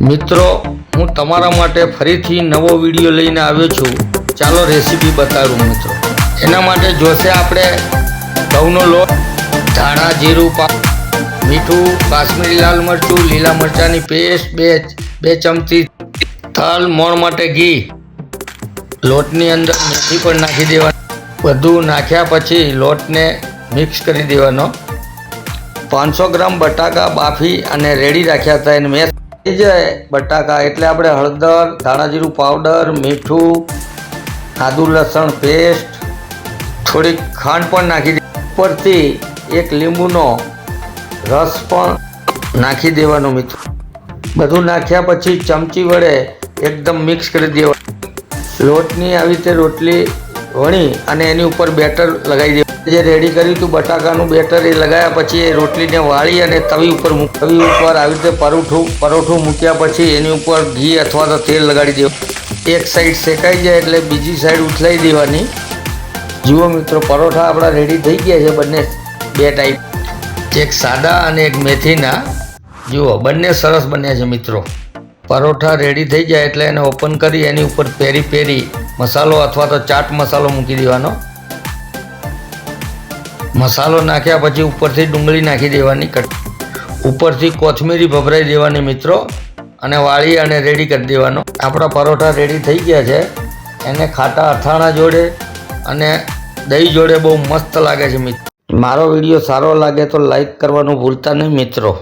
મિત્રો, હું તમારા માટે ફરીથી નવો વીડિયો લઈને આવ્યો છું. ચાલો રેસીપી બતાવું મિત્રો. એના માટે જોશે આપણે ઘઉંનો લોટ, ધાણા, જીરું, પા મીઠું, કાશ્મીરી લાલ મરચું, લીલા મરચાંની પેસ્ટ, બે બે ચમચી તલ, મોણ માટે ઘી. લોટની અંદર મેથી પણ નાખી દેવાની બધું નાખ્યા પછી લોટને મિક્સ કરી દેવાનો. પાંચસો ગ્રામ બટાકા બાફી અને રેડી રાખ્યા હતા એને મેં થઈ જાય બટાકા, એટલે આપણે હળદર, ધાણાજીરું પાવડર, મીઠું, આદુ લસણ પેસ્ટ, થોડીક ખાંડ પણ નાખી ઉપરથી એક લીંબુનો રસ પણ નાખી દેવાનો મિત્રો. બધું નાખ્યા પછી ચમચી વડે એકદમ મિક્સ કરી દેવાનું લોટની આવી રીતે રોટલી વણી અને એની ઉપર બેટર લગાવી દેવાનું જે રેડી કર્યું હતું, બટાકાનું બેટર એ લગાવ્યા પછી એ રોટલીને વાળી અને તવી ઉપર તવી ઉપર આવી રીતે પરોઠું પરોઠું મૂક્યા પછી એની ઉપર ઘી અથવા તો તેલ લગાડી દેવું. એક સાઈડ શેકાઈ જાય એટલે બીજી સાઈડ ઉથલાઈ દેવાની. જુઓ મિત્રો, પરોઠા આપણા રેડી થઈ ગયા છે બંને બે ટાઈપ એક સાદા અને એક મેથીના. જુઓ, બંને સરસ બન્યા છે મિત્રો. પરોઠા રેડી થઈ જાય એટલે એને ઓપન કરી, એની ઉપર પેરી પેરી મસાલો અથવા તો ચાટ મસાલો મૂકી દેવાનો. મસાલો નાખ્યા પછી ઉપરથી ડુંગળી નાખી દેવાની ઉપરથી કોથમીરી ભભરાઈ દેવાની મિત્રો, અને વાળી અને રેડી કરી દેવાનો. આપણા પરોઠા રેડી થઈ ગયા છે. એને ખાટા અથાણા જોડે અને દહીં જોડે બહુ મસ્ત લાગે છે મિત્રો મારો વીડિયો સારો લાગે તો લાઈક કરવાનું ભૂલતા નહીં મિત્રો.